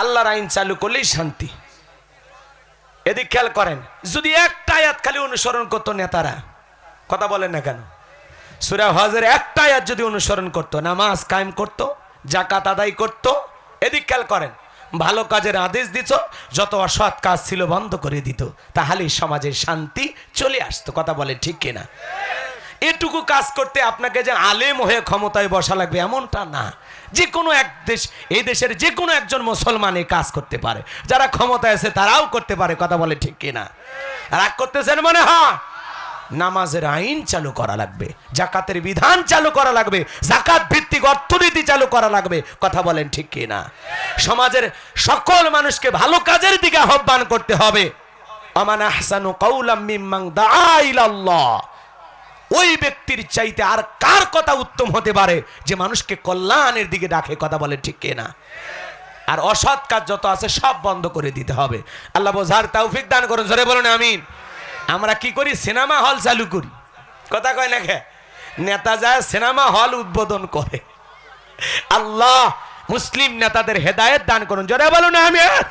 আল্লাহর আইন চালু করলেই শান্তি। এদিক খেয়াল করেন, যদি একটা আয়াত খালি অনুসরণ করতো নেতারা, কথা বলেন না কেন? সুরা হজের একটা আয়াত যদি অনুসরণ করতো, নামাজ কায়েম করতো জাকাত আদায় করতো, এদিক খেয়াল করেন, ভালো কাজের আদেশ দিত, যত অসৎ কাজ ছিল বন্ধ করে দিত তাহলে সমাজের শান্তি চলে আসতো, কথা বলে ঠিক কিনা? এটুকু কাজ করতে আপনাকে যে আলেম হয়ে ক্ষমতায় বসা লাগবে এমনটা না। যে কোনো এক দেশ এই দেশের যে কোনো একজন মুসলমান এই কাজ করতে পারে। যারা ক্ষমতায় আছে তারাও করতে পারে, কথা বলে ঠিক কিনা? রাগ করতেছেন মনে হয়? নামাজের আইন চালু করা লাগবে, জাকাতের বিধান চালু করা লাগবে, জাকাত ভিত্তিক অর্থনীতি চালু করা লাগবে, কথা বলেন ঠিক কিনা? সমাজের সকল মানুষকে ভালো কাজের দিকে আহ্বান করতে হবে। আমান আহসানু কাউলাম মিম্মাং দাআ ইলাল্লাহ। ওই ব্যক্তির চাইতে আর কার কথা উত্তম হতে পারে যে মানুষকে কল্যাণের দিকে ডাকে কথা বলে ঠিক কিনা? আর অসৎ কাজ যত আছে সব বন্ধ করে দিতে হবে। আল্লাহ বোঝার তৌফিক দান করুন, জোরে বলুন, আমিন। আমরা কি করি? সিনেমা হল চালু করি। কথা কয় না খে নেতা যায় সিনেমা হল উদ্বোধন করে। আল্লাহ মুসলিম নেতাদের হেদায়েত দান করুন, জোরে বলুন, আমিন।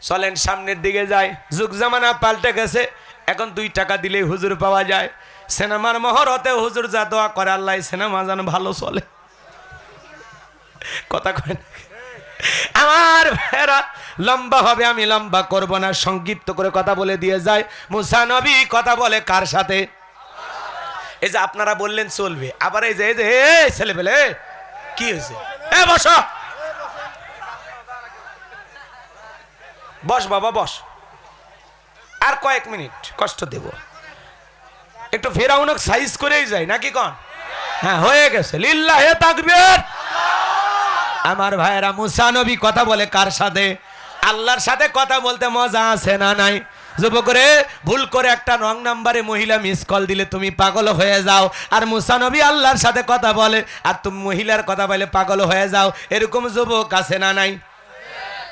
চলেন সামনের দিকে যায় যুগ জামানা পাল্টে গেছে। এখন দুই টাকা দিলেই হুজুর পাওয়া যায়। সিনেমার মহরতে হুজুর যা দোয়া করে, আল্লাহ সিনেমা যেন ভালো চলে। কথা কয় না আমার ভাইরা লম্বা হবে, আমি লম্বা করব না, সংক্ষিপ্ত করে কথা বলে দিয়ে যায়। মুসা নবী কথা বলে কার সাথে? এই যে আপনারা বললেন চলবে, আবার এই যে এই যে ছেলে পেলে কি হয়েছে? এ বসো। বস বাবা, বস। আর কয়েক মিনিট, কষ্ট দেব। একটু ফেরাউনক সাইজ করেই যাই, নাকি কন? হ্যাঁ হয়ে গেছে। লিল্লা হে তাকবীর। আমার ভাইয়েরা, মুসা নবী কথা বলে কার সাথে? আল্লাহর সাথে কথা বলতে মজা আছে না নাই? যুবকরে, ভুল করে একটা রং নাম্বারে মহিলা মিস কল দিলে তুমি পাগল হয়ে যাও। আর মুসা নবী আল্লাহর সাথে কথা বলে, আর তুমি মহিলার কথা বলে পাগল হয়ে যাও। এরকম যুবক আছে না নাই?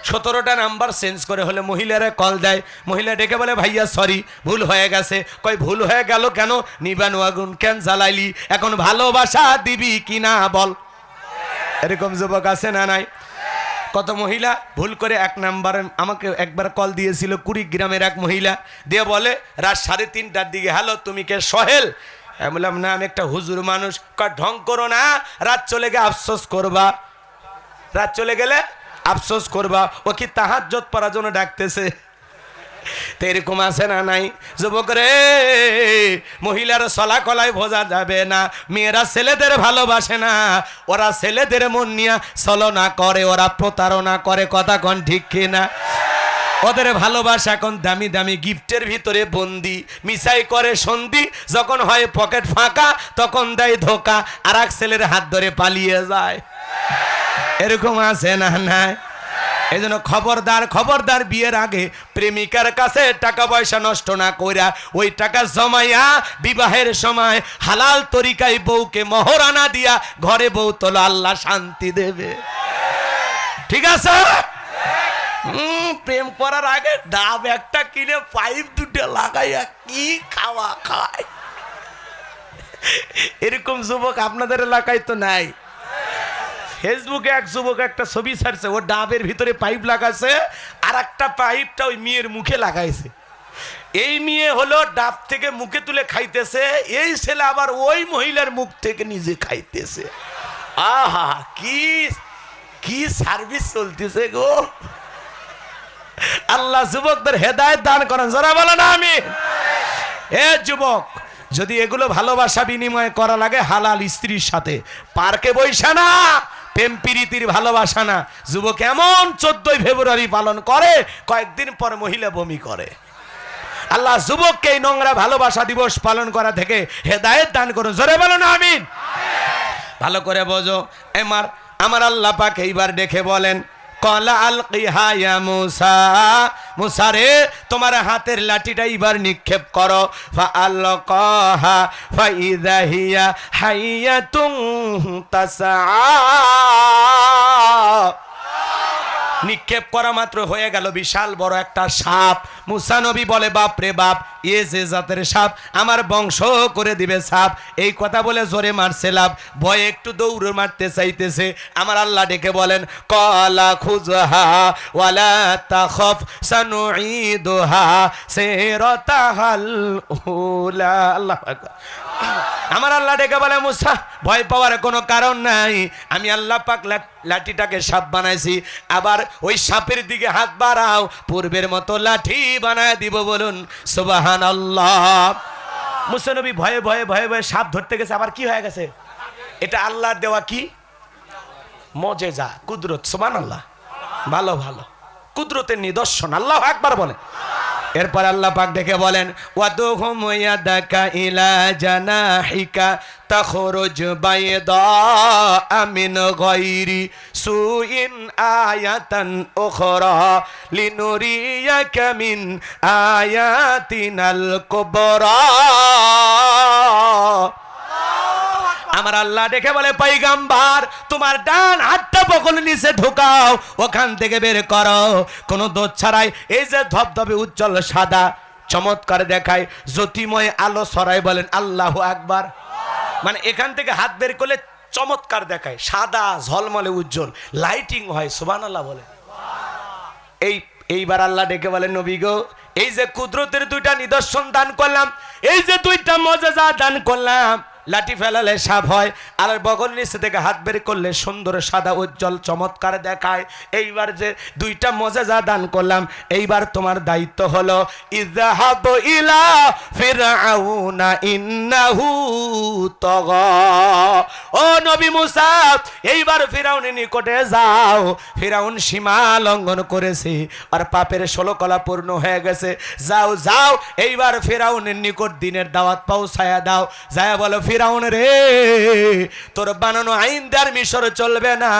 সতেরোটা নাম্বার চেঞ্জ করে হলে মহিলারা কল দেয়। মহিলা ডেকে বলে, ভাইয়া সরি ভুল হয়ে গেছে। কয়, ভুল হয়ে গেল কেন? নিবানু আগুন কেন জ্বালাইলি? এখন ভালোবাসা দিবি কি না বল। এরকম যুবক আছে না নাই? কত মহিলা ভুল করে এক নাম্বারে আমাকে একবার কল দিয়েছিল কুড়ি গ্রামের এক মহিলা। দিয়ে বলে, রাত সাড়ে তিনটার দিকে, হ্যালো, তুমি কে? সহেল? বললাম, না, আমি একটা হুজুর মানুষ। ঢং করো না, রাত চলে গিয়ে আফসোস করবা। রাত চলে গেলে আফসোস করবা, ও কি তাহাজ্জত পড়ার জন্য ডাকতেছে? তো এরকম আছে না নাই? যুবক রে, মহিলার সলা কলায় বোঝা যাবে না, মেয়েরা ছেলেদের ভালোবাসে না, ওরা ছেলেদের মন নিয়ে ছলনা করে, ওরা প্রতারণা করে, কথা কন ঠিক কিনা? ওদের ভালোবাসা এখন দামি দামি গিফটের ভিতরে বন্দি মিসাই করে সন্ধি, যখন হয় পকেট ফাঁকা, তখন দেয় ধোকা আর এক ছেলের হাত ধরে পালিয়ে যায়। এরকম আছে না নাই? এই জন্য খবরদার খবরদার বিয়ের আগে প্রেমিকার কাছে টাকা পয়সা নষ্ট না কইরা ওই টাকা জমাইয়া বিবাহের সময় হালাল তরিকায় বউকে মহরানা দিয়া ঘরে বউ তোলো আল্লাহ শান্তি দেবে। ঠিক আছে? হুম, প্রেম করার আগে ডাব একটা কিনে পাইপ দুটো লাগাইয়া কি খাওয়া খায়? এরকম যুবক আপনাদের এলাকায় তো নাই। ফেসবুকে এক যুবক একটা ছবি ছাড়ছে ও ডাবের ভিতরে পাইপ লাগাছে আর একটা পাইপটা ওই মেয়ের মুখে লাগাইছে। এই মেয়ে হলো ডাব থেকে মুখে তুলে খাইতেছে, এই ছেলে আবার ওই মহিলার মুখ থেকে নিজে খাইতেছে। আহা, কি কি সার্ভিস চলতেছে গো। আল্লাহ যুবকদের হেদায়েত দান করেন, যারা বলো না আমি। এ যুবক, যদি এগুলো ভালোবাসা বিনিময় করা লাগে হালাল স্ত্রীর সাথে, পার্কে বৈশা না। প্রেম ভালোবাসা না। যুবক এমন চোদ্দই ফেব্রুয়ারি পালন করে, কয়েকদিন পর মহিলা বমি করে। আল্লাহ যুবককে এই নোংরা ভালোবাসা দিবস পালন করা থেকে হেদায়েত দান করুন। জোরে বলো না আমিন। ভালো করে বোঝো। এমার আমার আল্লাহ পাক এইবার দেখে বলেন কলা আল কিহায়া মুসা। মুসা রে, তোমার হাতের লাঠিটা এবার নিক্ষেপ করো। আল কহা ফা ইদাহিয়া হাইয়া তুং তাসা নিক্ষেপ করা মাত্র হয়ে গেল বিশাল বড় একটা সাপ। মুসানবী বলে, বাপ রে বাপ, এ যে জাতের সাপ, আমার বংশ করে দিবে সাপ। এই কথা বলে জোরে মারছে লাভ। ভয়ে একটু দৌড় মারতে চাইতেছে। আমার আল্লাহ ডেকে বলেন, কলা খুজহা ওয়ালা তাখফ আমার আল্লাহ ডেকে বলে, মুসা, ভয় পাওয়ার কোনো কারণ নাই। আমি আল্লাহ পাক লাঠিটাকে সাপ বানাইছি। আবার ওই সাপের দিকে হাত বাড়াও পূর্বের মতো লাঠি বানায় দিব বলুন সুবাহান আল্লাহ মুসানবী ভয়ে ভয়ে ভয়ে ভয়ে সাপ ধরতে গেছে আবার কি হয়ে গেছে? এটা আল্লাহর দেওয়া কি? মজেজা কুদরত সুবান আল্লাহ ভালো ভালো। কুদরতের নিদর্শন আল্লাহ একবার বলেন এরপর আল্লাহ পাক দেখে বলেন, ওয়াদুহুম ইয়াদাকা ইলা জানাহিকা তাখরুজ বাইদা মিন গায়রি সুইন আয়াতান উখরা লিনুরিয়াকা মিন আয়াতিনাল কুবরা। আমার আল্লাহ দেখে বলে পাইগাম্বার তোমার ডান হাতটা বকল নিচে ঢুকাও, ওখান থেকে বের করো। কোনো দোষ ছাড়াই এই যে ধবধবে উজ্জ্বল সাদা চমৎকার দেখায়, জ্যোতিময় আলো সরাই বলেন, আল্লাহ আকবার। মানে এখান থেকে হাত বের করলে চমৎকার দেখায়, সাদা ঝলমলে উজ্জ্বল, লাইটিং হয় সুবান আল্লাহ বলে। এই, এইবার আল্লাহ ডেকে বলেন নবী গো, এই যে কুদরতের দুইটা নিদর্শন দান করলাম, এই যে দুইটা মজাজা দান করলাম লাঠি ফেলালে সাপ হয়, আর বগল নিচে থেকে হাত বের করলে সুন্দর সাদা উজ্জ্বল চমৎকার দেখায়। এইবার যে দুইটা মজা যা দান করলাম, এইবার তোমার দায়িত্ব হলো ইজাহাব ইলা তগা। ও নবী মুসা, এইবার ফিরাউনের নিকটে যাও। ফিরাউন সীমা লঙ্ঘন করেছে, আর পাপের ষোলো কলা পূর্ণ হয়ে গেছে। যাও যাও, এইবার ফিরাউনের নিকট দিনের দাওয়াত পৌঁছায়া দাও। যায় বলো ফিরাউন রে, তোর বানানো আইন দেওয়ার মিশর চলবে না।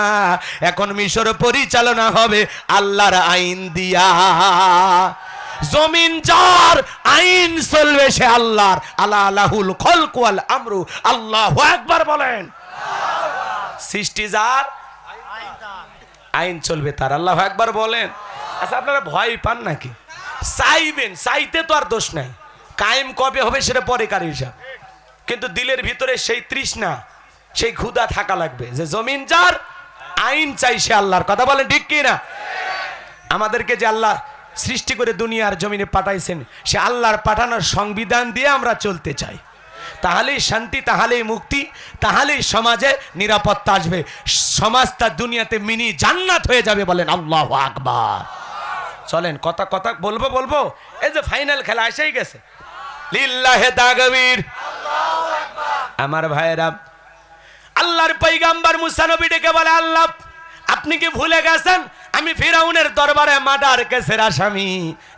এখন মিশর পরিচালনা হবে আল্লাহর আইন দিয়া। জমিন যার আইন চলবে সে আল্লাহর। আল্লাহ আল্লাহুল খলকুয়াল আমরু। আল্লাহ একবার বলেন। সৃষ্টি যার আইন চলবে তার। আল্লাহ একবার বলেন। আচ্ছা আপনারা ভয় পান নাকি? চাইবেন, চাইতে তো আর দোষ নাই। কায়েম কবে হবে সেটা পরে কার হিসাব। কিন্তু দিলের ভিতরে সেই তৃষ্ণা, সেই ক্ষুধা থাকা লাগবে। যে জমিন যার, আইন চাই সে আল্লাহর। কথা বলেন ঠিক কি না আমাদেরকে যে আল্লাহ সৃষ্টি করে দুনিয়ার জমিনে পাঠাইছেন, সে আল্লাহর পাঠানোর সংবিধান দিয়ে আমরা চলতে চাই। তাহলেই শান্তি, তাহলেই মুক্তি, তাহলেই সমাজে নিরাপত্তা আসবে। সমাজটা দুনিয়াতে মিনি জান্নাত হয়ে যাবে বলেন আল্লাহ আকবার। চলেন, কথা কথা বলব বলব? এই যে ফাইনাল খেলা, এসেই গেছে। লিল্লাহে তাকবীর আমার ভাইয়েরা, আল্লাহর পৈগাম্বার মুসানবী ডেকে বলে, আল্লাহ, আপনি কি ভুলে গেছেন? আমি ফিরাউনের দরবারে মার্ডার কেসের আসামি।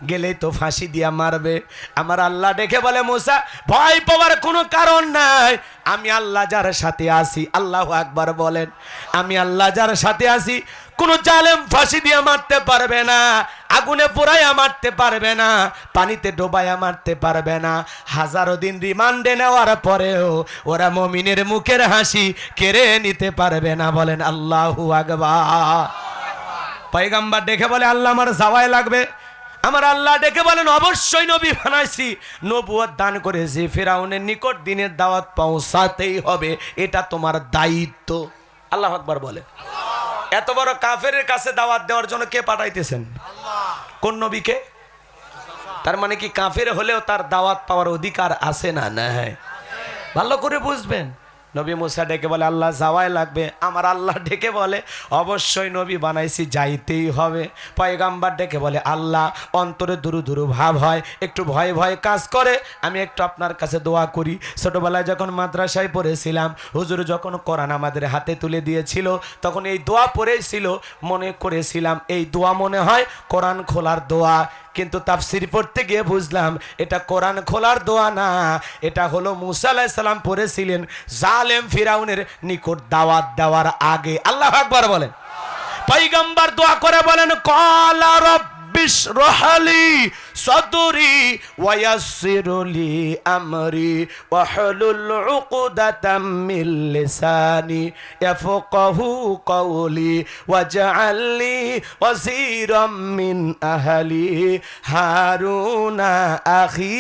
গেলেই তো ফাঁসি দিয়া মারবে। আমার আল্লাহ ডেকে বলে, মুসা, ভয় পাওয়ার কোনো কারণ নাই। আমি আল্লাহ যার সাথে আসি আল্লাহ একবার বলেন। আমি আল্লাহ যার সাথে আছি কোনো জালেম ফাঁসি দিয়ে মারতে পারবে না, আগুনে পোড়াইয়া মারতে পারবে না, পানিতে ডোবাইয়া মারতে পারবে না। হাজারো দিন রিমান্ডে নেওয়ার পরেও ওরা মমিনের মুখের হাসি কেড়ে নিতে পারবে না বলেন আল্লাহু আকবার। পয়গাম্বার দেখে বলে, আল্লাহ আমার যাওয়াই লাগবে। আমার আল্লাহ ডেকে বলেন, অবশ্যই নবী বানাইছি। নবুয়ত দান করেছি। ফেরাউনের নিকট দিনের দাওয়াত পৌঁছাতেই হবে। এটা তোমার দায়িত্ব। আল্লাহ আকবার বলে। এত বড় কাফের কাছে দাওয়াত দেওয়ার জন্য কে পাঠাইতেছেন? কোন নবীকে? তার মানে কি কাফের হলেও তার দাওয়াত পাওয়ার অধিকার আছে না না হ্যাঁ ভালো করে বুঝবেন। নবী মুসা ডেকে বলে, আল্লাহ যাওয়াই লাগবে। আমার আল্লাহ ডেকে বলে, অবশ্যই নবী বানাইছি, যাইতেই হবে। পয়গাম্বার ডেকে বলে, আল্লাহ, অন্তরে দুরু দুরু ভাব হয়, একটু ভয় ভয় কাজ করে, আমি একটু আপনার কাছে দোয়া করি। ছোটোবেলায় যখন মাদ্রাসায় পড়েছিলাম, হুজুর যখন কোরআন আমাদের হাতে তুলে দিয়েছিল, তখন এই দোয়া পড়েছিল মনে করেছিলাম, এই দোয়া মনে হয় কোরআন খোলার দোয়া কিন্তু তাফসির পড়তে গিয়ে বুঝলাম এটা কোরআন খোলার দোয়া না এটা হলো মুসা আলাইহিস সালাম পড়েছিলেন জালেম ফিরাউনের নিকট দাওয়াত দেওয়ার আগে। আল্লাহ আকবার বলেন। পয়গম্বর দোয়া করে বলেন কলা اشرح لي صدري ويسر لي أمري واحلل عقدة من لساني يفقه قولي واجعل لي وزيرا من أهلي هارون أخي.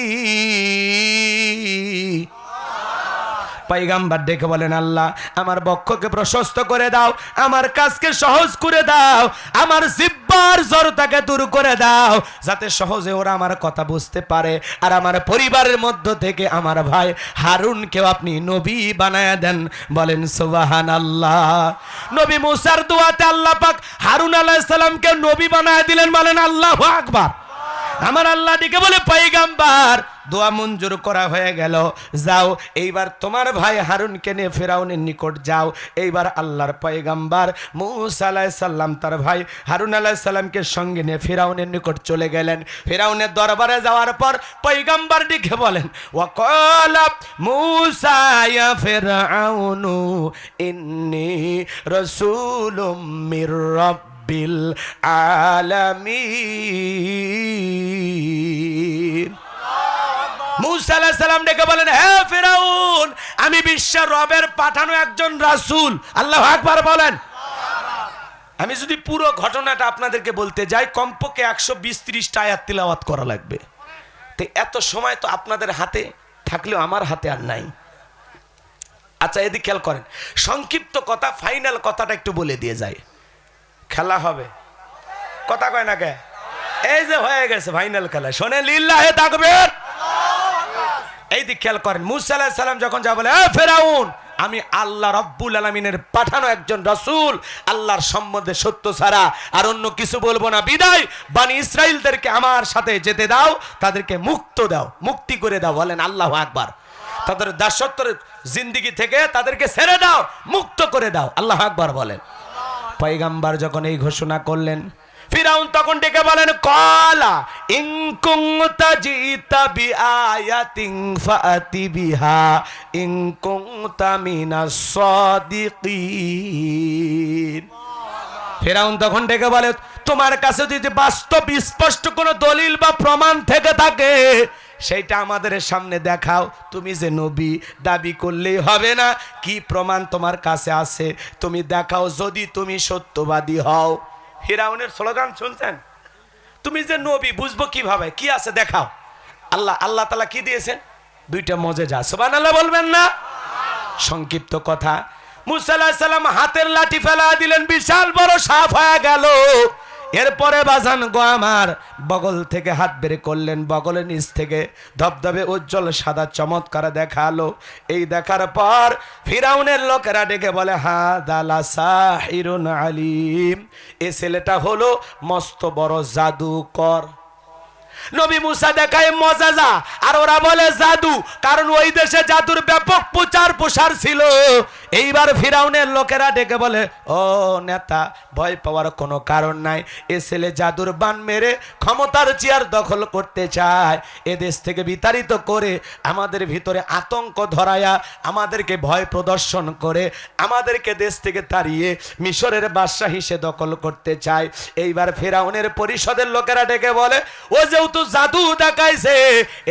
পাইগাম্বার ডেকে বলেন, আল্লাহ, আমার বক্ষকে প্রশস্ত করে দাও, আমার কাজকে সহজ করে দাও, আমার জিব্বার জড়তাকে দূর করে দাও, যাতে সহজে ওরা আমার কথা বুঝতে পারে আর আমার পরিবারের মধ্য থেকে আমার ভাই হারুনকেও আপনি নবী বানায় দেন। বলেন সুবাহান আল্লাহ নবী মুসার দোয়াতে আল্লাহ পাক হারুন আলাইহিস সালামকে নবী বানায় দিলেন বলেন, আল্লাহু আকবার। আমার আল্লাহ দিকে বলে, পাইগাম্বার দোয়া মঞ্জুর করা হয়ে গেল। যাও, এইবার তোমার ভাই হারুনকে নিয়ে ফেরাউনের নিকট যাও। এইবার আল্লাহর পয়গাম্বার মুসা আলাহ সাল্লাম তার ভাই হারুন আলাহ সাল্লামকে সঙ্গে নিয়ে ফেরাউনের নিকট চলে গেলেন। ফেরাউনের দরবারে যাওয়ার পর পয়গাম্বার দিকে বলেন, ওয়াকাল মুসা ফেরাউনু, ইন্নি রাসূলুম রাব্বিল মুসা আলাইহিস সালাম ডেকে বলেন, হে ফেরাউন, আমি বিশ্বের রবের পাঠানো একজন রাসূল। আল্লাহ আকবার বলেন। আমি যদি পুরো ঘটনাটা আপনাদেরকে বলতে যাই, কমপক্ষে একশো বিশ ত্রিশটা আয়াত করা লাগবে। তো এত সময় তো আপনাদের হাতে, থাকলেও আমার হাতে আর নাই। আচ্ছা এদিক খেয়াল করেন, সংক্ষিপ্ত কথা, ফাইনাল কথাটা একটু বলে দিয়ে যায় খেলা হবে। কথা কয় না কে? এই যে হয়ে গেছে ফাইনাল খেলা। শোনে লিল্লাহে তাকবীর। এই দিক খেয়াল করেন, মুসা আলাইহিস সালাম যখন যা বলে, "এ ফেরাউন, আমি আল্লাহ রব্বুল আলমিনের পাঠানো একজন রসুল, আল্লাহর সম্বন্ধে সত্য ছাড়া আর অন্য কিছু বলব না। বিদায়, বানি ইসরায়েলদেরকে আমার সাথে যেতে দাও, তাদেরকে মুক্ত দাও, মুক্তি করে দাও। বলেন, আল্লাহ আকবার। তাদের দাসত্বের জিন্দিগি থেকে তাদেরকে ছেড়ে দাও, মুক্ত করে দাও। আল্লাহ আকবার বলেন। পয়গাম্বার যখন এই ঘোষণা করলেন ফিরাউন তখন ডেকে বলেন, কলা ইনকুং তাজিতা বি আয়াতিন ফাতি বিহা ইনকুং তামিনা সাদিকিন। ফেরাউন তখন ডেকে বলে, তোমার কাছে যদি বাস্তব, স্পষ্ট কোনো দলিল বা প্রমাণ থেকে থাকে সেইটা আমাদের সামনে দেখাও। তুমি যে নবী, দাবি করলেই হবে না। কি প্রমাণ তোমার কাছে আছে? তুমি দেখাও যদি তুমি সত্যবাদী হও। ফেরাউনের স্লোগান শুনছেন? তুমি যে নবী, বুঝব কীভাবে? কি আছে দেখাও। আল্লাহ আল্লাহ তালা কি দিয়েছেন? দুইটা মজে যা। সোবান আল্লাহ বলবেন না? সংক্ষিপ্ত কথা। মুসাল্লাহ সাল্লাম হাতের লাঠি ফেলা দিলেন, বিশাল বড় সাফ হয়ে গেল। এরপরে বাজান গো আমার, বগল থেকে হাত বের করলেন, বগলের নিচ থেকে ধবধবে উজ্জ্বল সাদা চমৎকার দেখাল। এই দেখার পর ফিরাউনের লোকেরা ডেকে বলে, হা দালা সাহিরুন আলিম, এ ছেলেটা হলো মস্ত বড় জাদুকর। নবী মুসা দেখায় মজাজা আর ওরা বলে, জাদু, কারণ ওই দেশে জাদুর ব্যাপক প্রচার প্রসার ছিল। এইবার ফিরাউনের লোকেরা ডেকে বলে, ও নেতা, ভয় পাওয়ার কোনো কারণ নাই। এ ছেলে জাদুর বান মেরে ক্ষমতার চেয়ার দখল করতে চায়। এ দেশ থেকে বিতাড়িত করে আমাদের ভিতরে আতঙ্ক ধরায়া আমাদেরকে ভয় প্রদর্শন করে, আমাদেরকে দেশ থেকে তাড়িয়ে মিশরের বাদশাহ হিসেবে দখল করতে চায়। এইবার ফেরাউনের পরিষদের লোকেরা ডেকে বলে, ও যেহেতু জাদু দেখাইছে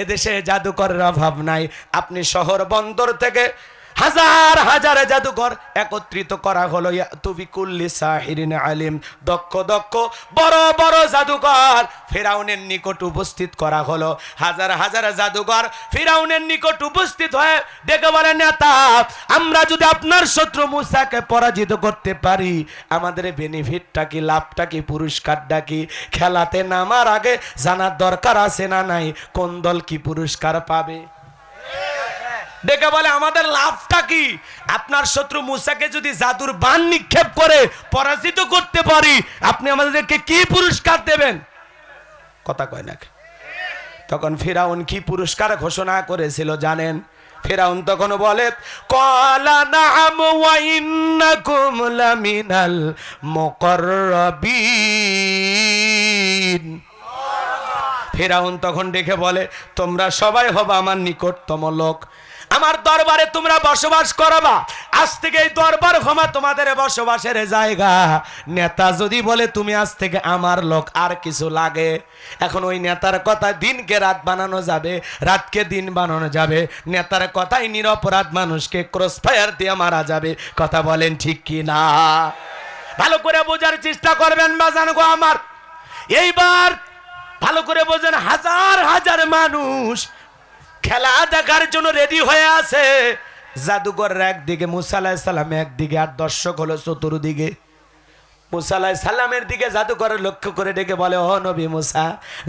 এদেশে জাদুকরের অভাব নাই। আপনি শহর বন্দর থেকে হাজার হাজার জাদুঘর একত্রিত করা হলো তুবিকুল্লি সাহিরিন আলিম। দক্ষ দক্ষ, বড় বড় জাদুঘর ফেরাউনের নিকট উপস্থিত করা হলো। হাজার হাজার জাদুঘর ফেরাউনের নিকট উপস্থিত হয়ে ডেকে বলে, নেতা, আমরা যদি আপনার শত্রু মুসাকে পরাজিত করতে পারি, আমাদের বেনিফিটটা কি, লাভটা কি, পুরস্কারটা কি? খেলাতে নামার আগে জানার দরকার আছে না নাই? কোন দল কি পুরস্কার পাবে? ডেকে বলে, আমাদের লাভটা কি? আপনার শত্রু মুসাকে যদি জাদুর বান নিক্ষেপ করে, পরাজিত করতে পারি, আপনি আমাদেরকে কি পুরস্কার দেবেন? কথা কয় না তখন ফিরাউন কি পুরস্কার ঘোষণা করেছিল জানেন? ফেরাউন তখন বলে কলা নাম ফেরাউন তখন ডেকে বলে, তোমরা সবাই হবে আমার নিকটতম লোক। আমার দরবারে তোমরা বসবাস করবা। আজ থেকে এই দরবার ক্ষমা তোমাদের বসবাসের জায়গা। নেতা যদি বলে, তুমি আজ থেকে আমার লোক, আর কিছু লাগে? এখন ওই নেতার কথা দিনকে রাত বানানো যাবে, রাতকে দিন বানানো যাবে। নেতার কথাই নিরপরাধ মানুষকে ক্রস ফায়ার দিয়ে মারা যাবে। কথা বলেন ঠিক কি না? ভালো করে বোঝার চেষ্টা করবেন বাজান গো আমার। এইবার ভালো করে বোঝেন, হাজার হাজার মানুষ খেলা দেখার জন্য রেডি হয়ে আছে। জাদুঘর একদিকে মুসাল্লাহ সাল্লাম একদিকে আর দর্শক হলো চতুর্দিকে। মুসাল্লাহ সাল্লামের দিকে জাদুঘরের লক্ষ্য করে ডেকে বলে, ও নবী মুসা,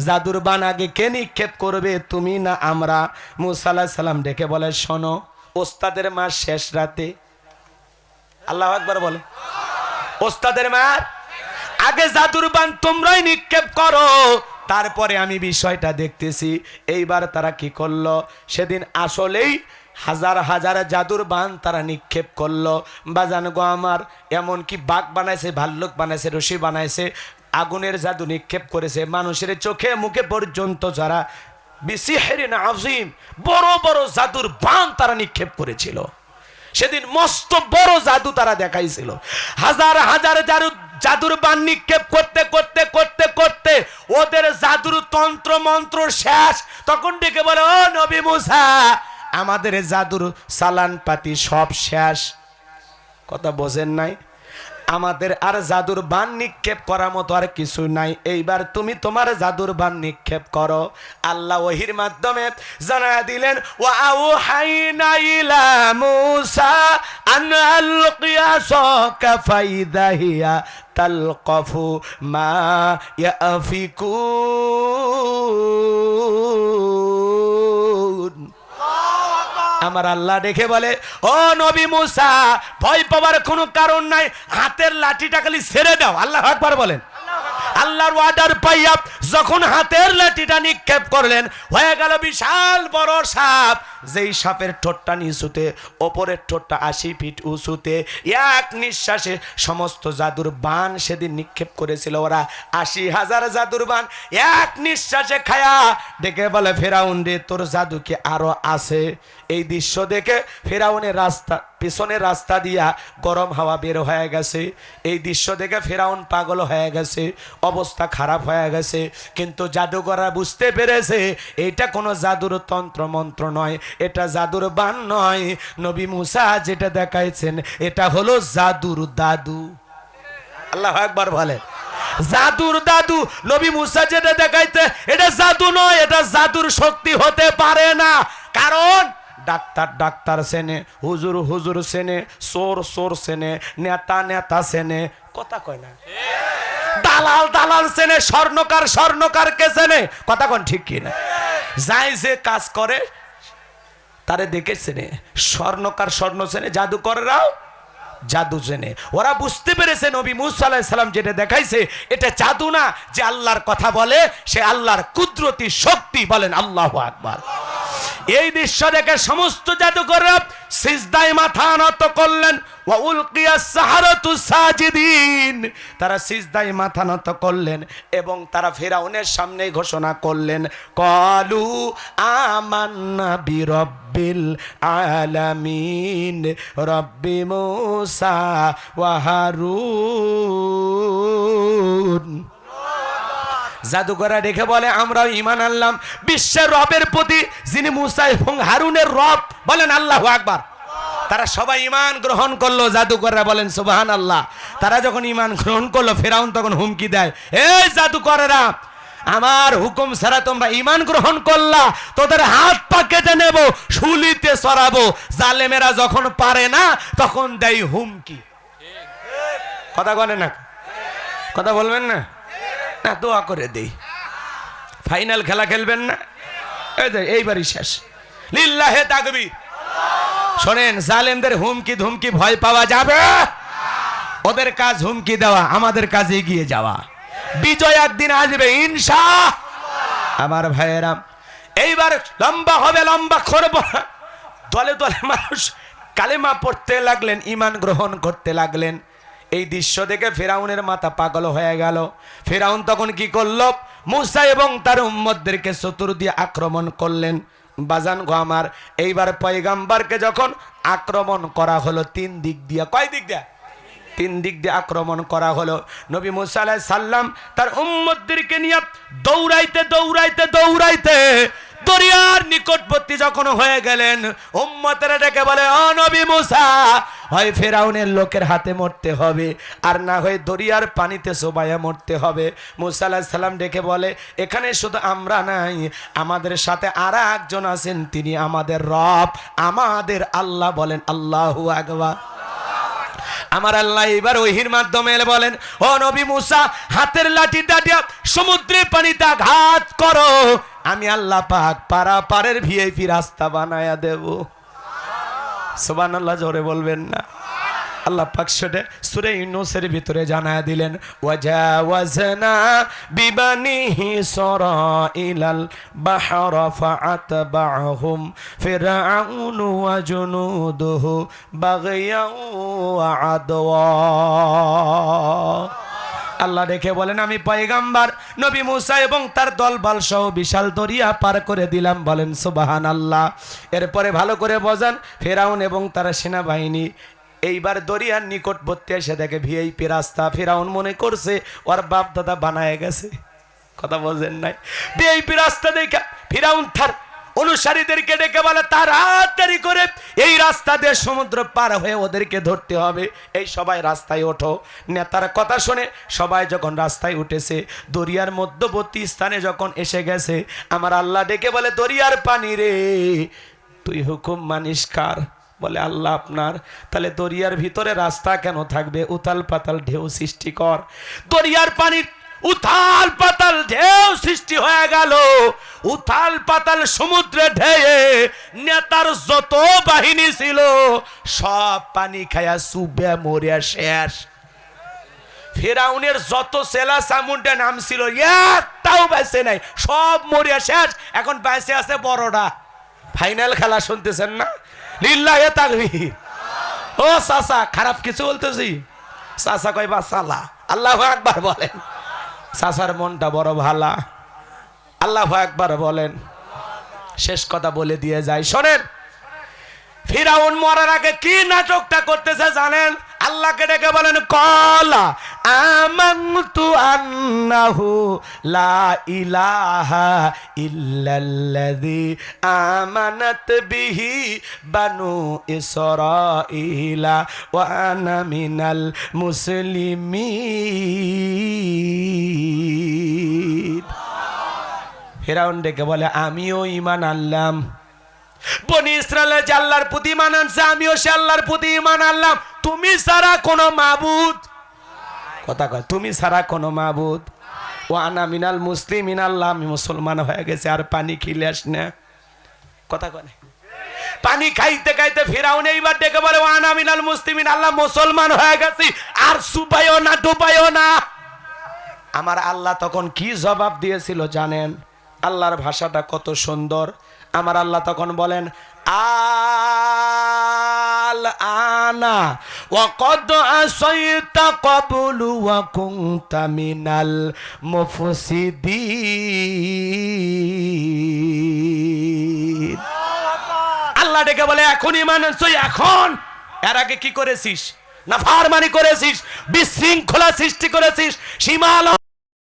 জাদুর বান আগে কে নিক্ষেপ করবে? তুমি না আমরা? মুসাল্লাহ সাল্লাম ডেকে বলে, শোনো, ওস্তাদের মাস শেষ রাতে আল্লাহ একবার বলে, ওস্তাদের মার আগে জাদুর বান তোমরাই নিক্ষেপ করো তারপরে আমি বিষয়টা দেখতেছি, এইবার তারা কি করল? সেদিন আসলেই হাজার হাজার জাদুর বান তারা নিক্ষেপ করল। বাজান গো আমার, এমনকি বাঘ বানাইছে, ভাল্লুক বানাইছে, রশি বানাইছে, আগুনের জাদু নিক্ষেপ করেছে। মানুষের চোখে মুখে পর্যন্ত যারা বিসিহেরিন আজিম বড় বড় জাদুর বান তারা নিক্ষেপ করেছিল। সেদিন মস্ত বড় জাদু তারা দেখাইছিল। হাজার হাজার জাদু জাদুর বান নিক্ষেপ করতে করতে করতে করতে ওদের জাদুর তন্ত্র, মন্ত্র শেষ। তখন ডেকে বলে, ও নবী মুসা, আমাদের জাদুর সালান পাতি সব শেষ। কথা বোঝেন নাই? আমাদের আর জাদুর বান নিক্ষেপ করার মতো আর কিছু নাই। এইবার তুমি তোমার জাদুর বান নিক্ষেপ করো। আল্লাহ ওহির মাধ্যমে জানা দিলেন ওয়া আউহাইনা ইলা মূসা আন আলকিয়া সাকা ফাইদা হিয়া মা ইয়াফিকুন। আমার আল্লাহ দেখে বলে, ও নবী মুসা, ভয় পাওয়ার কোনো কারণ নাই। হাতের লাঠিটা খালি ছেড়ে দাও। আল্লাহ একবার বলেন। আল্লাহর ওয়ার্ডার পাইয়া যখন হাতের লাঠিটা নিক্ষেপ করলেন, হয়ে গেল বিশাল বড় সাপ। যেই সাপের ঠোঁটটা নিচুতে, ওপরের ঠোঁটটা আশি ফিট উঁচুতে, এক নিঃশ্বাসে সমস্ত জাদুর বান সেদিন নিক্ষেপ করেছিল ওরা। আশি হাজার জাদুর বান এক নিঃশ্বাসে খায়া ডেকে বলে, ফেরাউন রে, তোর জাদু কি আরও আছে? এই দৃশ্য দেখে ফেরাউনের রাস্তা, পিছনের রাস্তা দিয়া গরম হাওয়া বের হয়ে গেছে। এই দৃশ্য দেখে ফেরাউন পাগল হয়ে গেছে। অবস্থা খারাপ হয়ে গেছে। কিন্তু জাদুকররা বুঝতে পেরেছে, এটা কোনো জাদুর তন্ত্র মন্ত্র নয়, এটা জাদুর বান নয়। নবী মুসা যেটা দেখাইছেন, এটা হলো জাদুর দাদু। আল্লাহ একবার বলে জাদুর দাদু, নবী মুসা যেটা দেখাইতে এটা জাদু নয়, এটা জাদুর শক্তি হতে পারে না। কারণ ডাক্তার ডাক্তার সেনে হুজুর হুজুর সেনে সোর সোর সেনে নেতা নেতা সেনে কথা কয় না। দালাল দালাল সেনে স্বর্ণকার স্বর্ণকার কে সেনে কথা কোন ঠিক কি না যাই যে কাজ করে, তারে দেখেছে নে স্বর্ণকার স্বর্ণ সেনে জাদুকররাও জাদু জেনে ওরা বুঝতে পেরেছে নবী মুসা আলাইহিস সালাম যেটা দেখাইছে, এটা জাদু না, যে আল্লাহর কথা বলে, সে আল্লাহর কুদরতি শক্তি বলেন আল্লাহ আকবার। এই দৃশ্য দেখে সমস্ত জাদুকররা সিজদায় মাথা নত করলেন তারা সিজদায় মাথা নত করলেন এবং তারা ফেরাউনের সামনে ঘোষণা করলেন, কলু আমান্না বিরব্বিল আলামিন, রব্বি মুসা ওয়া হারুন রেখে বলে, আমরাও ইমান আনলাম। বিশ্বের রবের প্রতি যিনি মুসা এবং হারুনের রব, বলেন আল্লাহ আকবার। তারা সবাই ইমান গ্রহণ করল জাদুকররা বলেন সুবাহান আল্লাহ তারা যখন ইমান গ্রহণ করল, ফেরাউন তখন হুমকি দেয়, এই জাদুকরেরা, আমার হুকুম ছাড়া তোমরা ইমান গ্রহণ করলা, তোদের হাত পা কেটে নেব, শুলিতে সরাবো। জালেমেরা যখন পারে না, তখন দেয় হুমকি। কথা বলে না? কথা বলবেন না? না, দোয়া করে দেই। ফাইনাল খেলা খেলবেন না? এইবারই শেষ। লিল্লাহে তাকবি শোনেন, জালেমদের হুমকি ধুমকি ভয় পাওয়া যাবে। ওদের কাজ হুমকি দেওয়া, আমাদের কাজে এগিয়ে যাওয়া। বিজয় একদিন আসবে ইনসা আমার ভাইয়েরা, এইবার লম্বা হবে, লম্বা করব। দলে দলে মানুষ কালেমা পড়তে লাগলেন ইমান গ্রহণ করতে লাগলেন। এই দৃশ্য দেখে ফেরাউনের মাথা পাগল হয়ে গেল। ফেরাউন তখন কি করল? মুসা এবং তার উম্মদদেরকে চতুর দিয়ে আক্রমণ করলেন। বাজান গো আমার, এইবার পয়গাম্বারকে যখন আক্রমণ করা হলো, তিন দিক দিয়া, কয় দিক দিয়া? তিন দিক দিয়ে আক্রমণ করা হলো। নবী মুসা আলাইহিস সাল্লাম তার উম্মতদেরকে নিয়ে দৌড়াইতে দৌড়াইতে দৌড়াইতে দরিয়ার নিকটবর্তী যখন হয়ে গেলেন, উম্মতেরা ডেকে বলে, ও নবী মুসা, হয় ফেরাউনের লোকের হাতে মরতে হবে, আর না হয় দরিয়ার পানিতে সোবাইয়া মরতে হবে। মুসা সাল্লাম ডেকে বলে, এখানে শুধু আমরা নাই, আমাদের সাথে আর একজন আছেন, তিনি আমাদের রব, আমাদের আল্লাহ বলেন, আল্লাহু আকবার। আমার আল্লাহ এবার ওহির মাধ্যমে বলেন, ও নবী মুসা, হাতের লাঠি দাঁড়িয়ে সমুদ্রের পানিতে আঘাত করো আমি আল্লাহ পাক পারা পারের ভিআইপি রাস্তা বানায়া দেব। সোবান আল্লাহ জোরে বলবেন না। আল্লাহ পাক সেটা সুরে ইউনুসের ভিতরে জানায় দিলেন, ওয়াজাওয়াজনা বিবানিহি সরাইলাল বাহর ফাআতবাহুম ফিরআউন ওয়া জুনুদুহু বাগিয়াও ওয়া আদওয়া। আল্লাহ দেখে বলেন, আমি পয়গাম্বার। নবী মুসা এবং তার দলবল সহ বিশাল দরিয়া পার করে দিলাম। বলেন সুবাহান আল্লাহ এরপরে ভালো করে বোঝান, ফেরাউন এবং তার সেনাবাহিনী এইবার দরিয়ার নিকটবর্তী এসে দেখে ভিআইপি রাস্তা। ফেরাউন মনে করছে, ওর বাপ দাদা বানায় গেছে। কথা বোঝেন নাই। ভিআইপি রাস্তা দেখা ফেরাউন তার অনুসারীদেরকে ডেকে বলে, তাড়াতাড়ি করে এই রাস্তা দিয়ে সমুদ্র পার হয়ে ওদেরকে ধরতে হবে। এই সবাই রাস্তায় ওঠো। নেতার কথা শুনে সবাই যখন রাস্তায় উঠেছে, দরিয়ার মধ্যবর্তী স্থানে যখন এসে গেছে, আমার আল্লাহ ডেকে বলে, দরিয়ার পানি রে, তুই হুকুম মানিস কার? বলে, আল্লাহ আপনার। তাহলে দরিয়ার ভিতরে রাস্তা কেন থাকবে? উতাল পাতাল ঢেউ সৃষ্টি কর। দরিয়ার পানির উথাল পাতাল ঢেউ সৃষ্টি হয়ে গেল। উথাল পাতাল সমুদ্রে ঢেয়ে নেতার যত বাহিনী ছিল, সব পানি খায়া সুবে মরিয়া শেষ। ফেরাউনের যত সেলা সামুন্ডা নাম ছিল, একটাও বেঁচে নাই, সব মরিয়া শেষ। এখন বেঁচে আছে বড়টা ফাইনাল খেলা শুনতেছেন না? লিল্লাহে তাকবীর। ও সাসা খারাপ কিছু বলতেছি? সাসা কয় বা সালা আল্লাহ একবার বলেন। সাসার মনটা বড় ভালা। আল্লাহ একবার বলেন, শেষ কথা বলে দিয়ে যায় শোনেন, ফিরাউন মরার আগে কি নাটকটা করতেছে জানেন? আল্লাহকে ডেকে বলেন, কলা। আমানতু আন্নাহু লা ইলাহা ইল্লাল্লাযী আমানাত বিহি বানু ইসরাঈলা ওয়া আনা মিনাল মুসলিমিন। ফেরাউন ডেকে বলে, আমিও ইমান আনলাম। বনি ইসরায়েলের যে আল্লাহর প্রতি ইমান আনছে, আমিও সে আল্লাহর প্রতি ইমান আনলাম। তুমি সারা কোনো মাবুদ কথা কয়, তুমি ছাড়া কোনো মাবুদ। ও আনা মিনাল মুসলিম আল্লাহ আমি মুসলমান হয়ে গেছে, আর পানি খিলে আস না। কথা কয় পানি খাইতে খাইতে ফিরাউন এইবার ডেকে বলে আনা মিনাল মুসলিমিন আল্লাহ মুসলমান হয়ে গেছি, আর সুপাইও না, ডুবাইও না। আমার আল্লাহ তখন কি জবাব দিয়েছিল জানেন? আল্লাহর ভাষাটা কত সুন্দর। আমার আল্লাহ তখন বলেন আল আনা আল্লাহ ডেকে বলে এখনই মানুষ এখন। এর আগে কি করেছিস? না ফারমানি করেছিস? বিশৃঙ্খলা সৃষ্টি করেছিস? সীমালঙ্ঘন